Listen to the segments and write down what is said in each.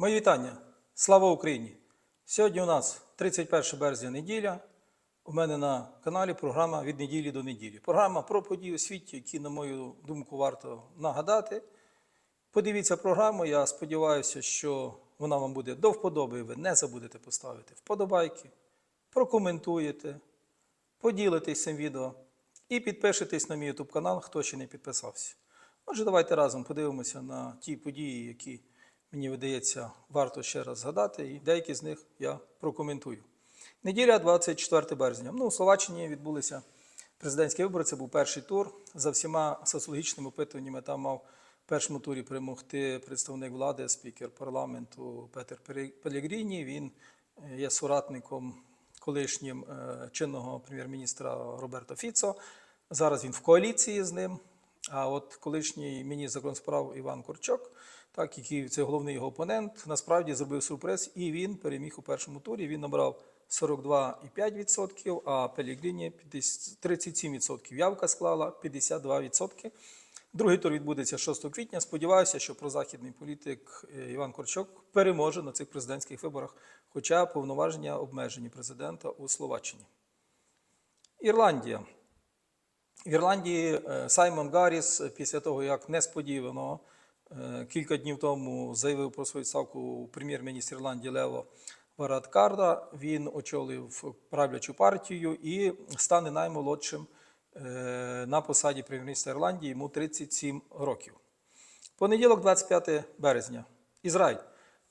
Мої вітання. Слава Україні! Сьогодні у нас 31 березня неділя. У мене на каналі програма від неділі до неділі. Програма про події у світі, які, на мою думку, варто нагадати. Подивіться програму. Я сподіваюся, що вона вам буде до вподоби. Ви не забудете поставити вподобайки, прокоментуєте, поділитесь цим відео і підпишитесь на мій YouTube канал, хто ще не підписався. Отже, давайте разом подивимося на ті події, які мені видається варто ще раз згадати, і деякі з них я прокоментую. Неділя 24 березня. Ну, у Словаччині відбулися президентські вибори. Це був перший тур. За всіма соціологічними опитуваннями там мав в першому турі перемогти представник влади, спікер парламенту Петер Пелігріні. Він е, є соратником колишнім е, чинного прем'єр-міністра Роберто Фіцо. Зараз він в коаліції з ним. А от колишній міністр закордонних справ Іван Корчок, так, який це головний його опонент, насправді зробив сюрприз, і він переміг у першому турі. Він набрав 42,5%, а Пелігріні 37%. Явка склала 52%. Другий тур відбудеться 6 квітня. Сподіваюся, що прозахідний політик е, Іван Корчок переможе на цих президентських виборах, хоча повноваження обмежені президента у Словаччині. Ірландія. В Ірландії е, Саймон Гарріс, е, після того, як несподівано е, кілька днів тому заявив про свою ставку прем'єр-міністр Ірландії Лево Варадкарда, він очолив правлячу партію і стане наймолодшим на посаді прем'єр-міністра Ірландії, йому 37 років. Понеділок, 25 березня. Ізраїль.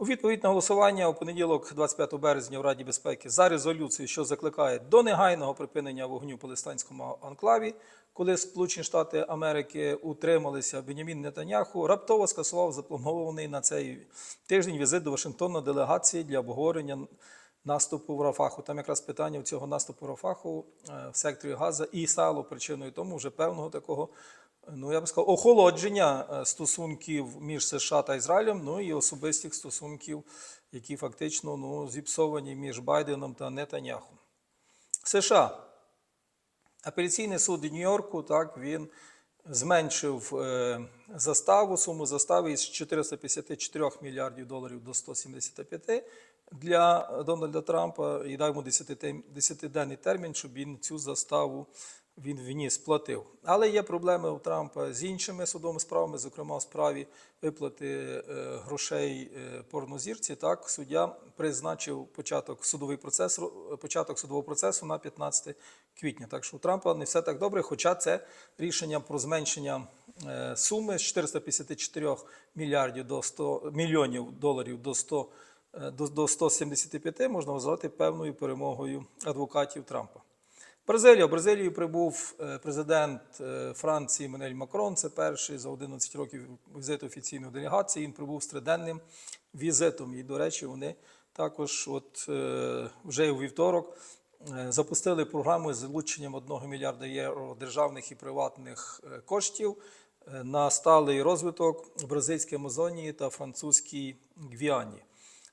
У відповідь на голосування у понеділок, 25 березня, в Раді безпеки за резолюцію, що закликає до негайного припинення вогню палестинському анклаві, коли Сполучені Штати Америки утрималися, Бенямін Нетаньяху раптово скасував запланований на цей тиждень візит до Вашингтона делегації для обговорення наступу в Рафаху. Там якраз питання цього наступу в Рафаху е, в секторі Газа і стало причиною тому вже певного такого ну я б сказав, охолодження е, стосунків між США та Ізраїлем, ну і особистих стосунків, які фактично ну, зіпсовані між Байденом та Нетаньяху. США. Апеляційний суд Нью-Йорку, так, він зменшив е, заставу, суму застави із 454 мільярдів доларів до 175 для Дональда Трампа і дав йому 10-денний термін, щоб він цю заставу він вніс, платив. Але є проблеми у Трампа з іншими судовими справами, зокрема у справі виплати е, грошей е, порнозірці. Так, суддя призначив початок судовий процес, початок судового процесу на 15 квітня. Так що у Трампа не все так добре, хоча це рішення про зменшення е, суми з 454 мільярдів до 100 мільйонів доларів до 100 до, до 175 можна вважати певною перемогою адвокатів Трампа. Бразилія. В Бразилію прибув е, президент е, Франції Манель Макрон. Це перший за 11 років візит офіційної делегації. Він прибув з триденним візитом. І, до речі, вони також, от е, вже у вівторок, запустили програму з залученням 1 мільярда євро державних і приватних коштів на сталий розвиток бразильській Амазонії та французькій Гвіані.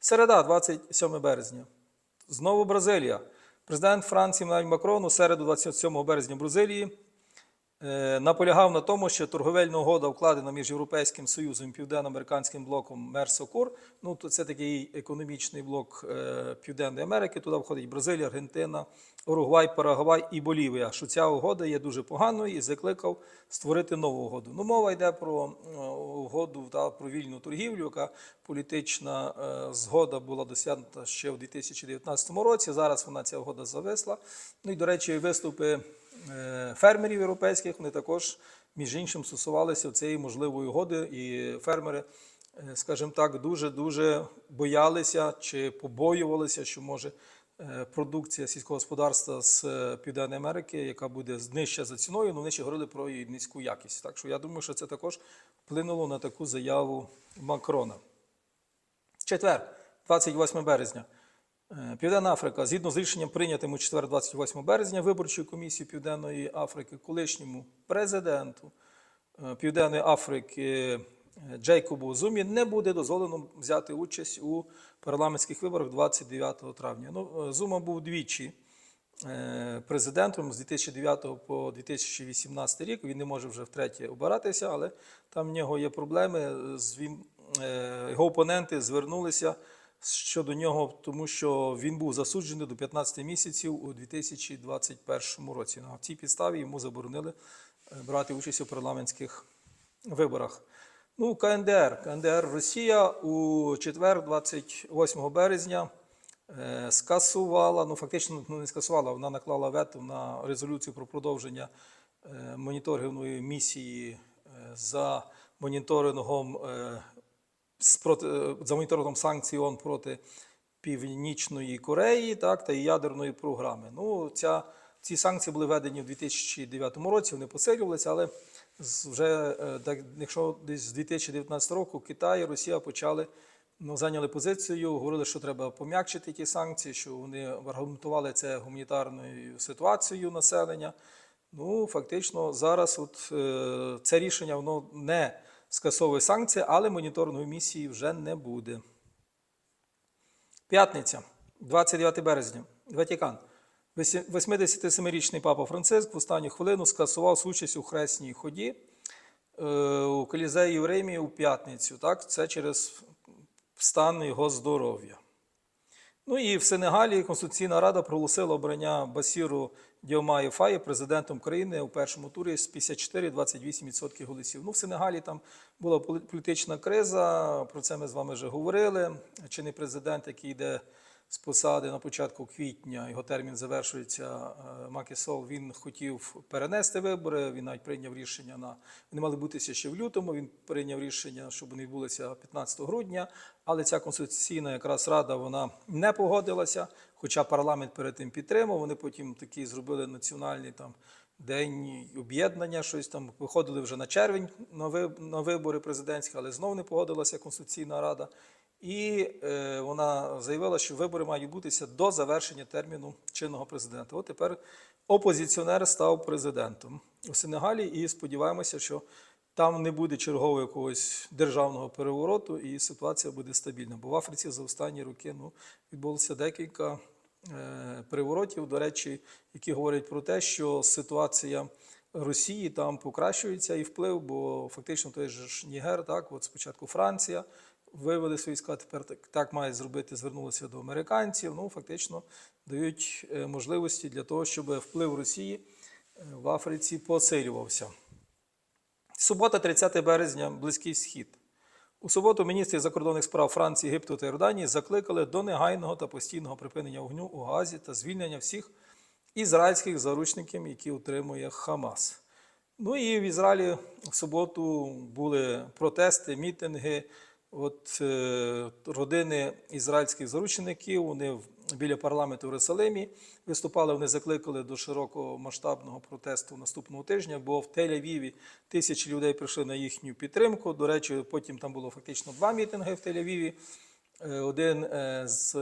Середа, 27 березня. Знову Бразилія. Президент Франції Макрон у середу 27 березня в Бразилії наполягав на тому, що торговельна угода вкладена між Європейським Союзом і Південно-Американським блоком Мерсокур. Ну, то це такий економічний блок е, Південної Америки. Туди входить Бразилія, Аргентина, Уругвай, Парагвай і Болівія. Що ця угода є дуже поганою і закликав створити нову угоду. Ну, мова йде про е, угоду та про вільну торгівлю, яка політична згода була досягнута ще в 2019 році. Зараз вона ця угода зависла. Ну і, до речі, виступи фермерів європейських вони також, між іншим, стосувалися цієї можливої угоди, і фермери, скажімо так, дуже-дуже боялися чи побоювалися, що може продукція сільського господарства з Південної Америки, яка буде нижча за ціною, ну вони ще говорили про її низьку якість. Так що я думаю, що це також вплинуло на таку заяву Макрона. Четвер, 28 березня. Південна Африка, згідно з рішенням прийнятим у четвер, 28 березня, виборчої комісії Південної Африки, колишньому президенту Південної Африки Джейкобу Зумі не буде дозволено взяти участь у парламентських виборах 29 травня. Ну, Зума був двічі президентом з 2009 по 2018 рік. Він не може вже втретє обиратися, але там в нього є проблеми е, його опоненти звернулися щодо нього, тому що він був засуджений до 15 місяців у 2021 році. На цій підставі йому заборонили е, брати участь у парламентських виборах. Ну, КНДР. КНДР Росія у четвер, 28 березня, е, скасувала, ну фактично ну, не скасувала, вона наклала вето на резолюцію про продовження е, моніторингової місії за моніторингом за моніторингом санкцій ООН проти Північної Кореї так, та ядерної програми. Ну, ця, ці санкції були введені у 2009 році, вони посилювалися, але вже е, так, якщо десь з 2019 року Китай і Росія почали ну, зайняли позицію, говорили, що треба пом'якшити ті санкції, що вони аргументували це гуманітарною ситуацією населення. Ну, фактично, зараз от, е, це рішення воно не скасовує санкції, але моніторингової місії вже не буде. П'ятниця, 29 березня, Ватикан. Вісі- 87-річний папа Франциск в останню хвилину скасував участь у хресній ході е, у Колізеї в Римі у п'ятницю. Так? Це через стан його здоров'я. Ну і в Сенегалі Конституційна Рада проголосила обрання Басіру Діомаї Фаї президентом країни у першому турі з 54-28% голосів. Ну, в Сенегалі там була полі- політична криза, про це ми з вами вже говорили. Чи не президент, який йде з посади на початку квітня, його термін завершується е, Макі Сол, він хотів перенести вибори, він навіть прийняв рішення на вони мали бутися ще в лютому. Він прийняв рішення, щоб вони відбулися 15 грудня. Але ця конституційна якраз рада вона не погодилася. Хоча парламент перед тим підтримав. Вони потім такий зробили національний там день об'єднання, щось там виходили вже на червень на вибори президентські, але знову не погодилася Конституційна Рада. І е, вона заявила, що вибори мають відбутися до завершення терміну чинного президента. От тепер опозиціонер став президентом у Сенегалі, і сподіваємося, що там не буде чергового якогось державного перевороту, і ситуація буде стабільна. Бо в Африці за останні роки ну, відбулося декілька е, переворотів, до речі, які говорять про те, що ситуація Росії там покращується і вплив, бо фактично той же ж Нігер, так, от спочатку Франція вивели свої війська, тепер так, так має зробити, звернулися до американців. Ну, фактично дають е, можливості для того, щоб вплив Росії е, в Африці посилювався. Субота, 30 березня, Близький Схід. У суботу міністри закордонних справ Франції, Єгипту та Йорданії закликали до негайного та постійного припинення вогню у Газі та звільнення всіх ізраїльських заручників, які утримує Хамас. Ну і в Ізраїлі в суботу були протести, мітинги. От е, родини ізраїльських заручників, вони біля парламенту в Єрусалимі виступали. Вони закликали до широкого масштабного протесту наступного тижня, бо в Тель-Авіві тисячі людей прийшли на їхню підтримку. До речі, потім там було фактично два мітинги в Тель-Авіві. Е, Один е, з,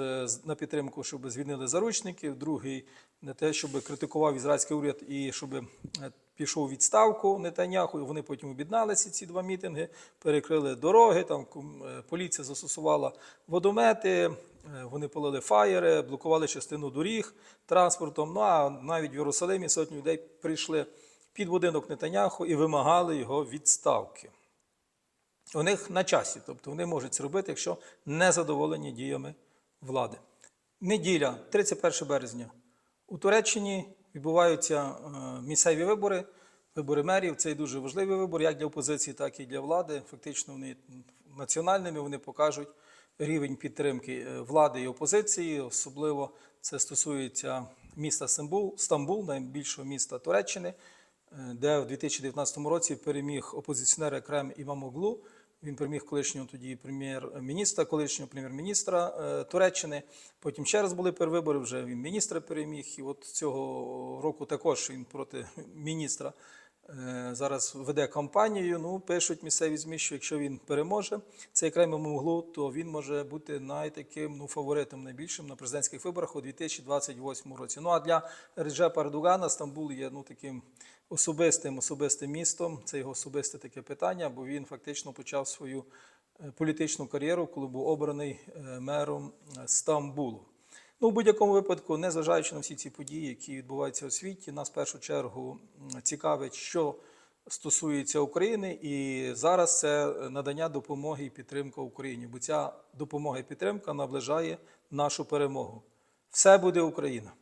на підтримку, щоб звільнили заручників, другий на те, щоб критикував ізраїльський уряд і щоб пішов відставку Нетаньяху. І Вони потім об'єдналися ці два мітинги, перекрили дороги. Там е, поліція застосувала водомети, е, вони полили фаєри, блокували частину доріг транспортом. Ну а навіть в Єрусалимі сотні людей прийшли під будинок Нетаньяху і вимагали його відставки. У них на часі, тобто вони можуть це робити, якщо не задоволені діями влади. Неділя, 31 березня. У Туреччині відбуваються е, місцеві вибори, вибори мерів. Це і дуже важливий вибор, як для опозиції, так і для влади. Фактично, вони національними вони покажуть рівень підтримки е, влади і опозиції. Особливо це стосується міста Стамбул, Стамбул, найбільшого міста Туреччини, е, де в 2019 році переміг опозиціонер Екрем Імамоглу. Він переміг колишнього тоді прем'єр-міністра, колишнього прем'єр-міністра е, Туреччини. Потім ще раз були перевибори, вже він міністра переміг. І от цього року також він проти міністра зараз веде кампанію. Ну, пишуть місцеві ЗМІ, що якщо він переможе цей окремий могло, то він може бути найтаким ну, фаворитом найбільшим на президентських виборах у 2028 році. Ну а для Реджепа Ердогана Стамбул є ну, таким особистим особистим містом. Це його особисте таке питання, бо він фактично почав свою е, політичну кар'єру, коли був обраний е, мером е, Стамбулу. Ну, в будь-якому випадку, незважаючи на всі ці події, які відбуваються у світі, нас в першу чергу цікавить, що стосується України, і зараз це надання допомоги і підтримка Україні, бо ця допомога і підтримка наближає нашу перемогу. Все буде Україна!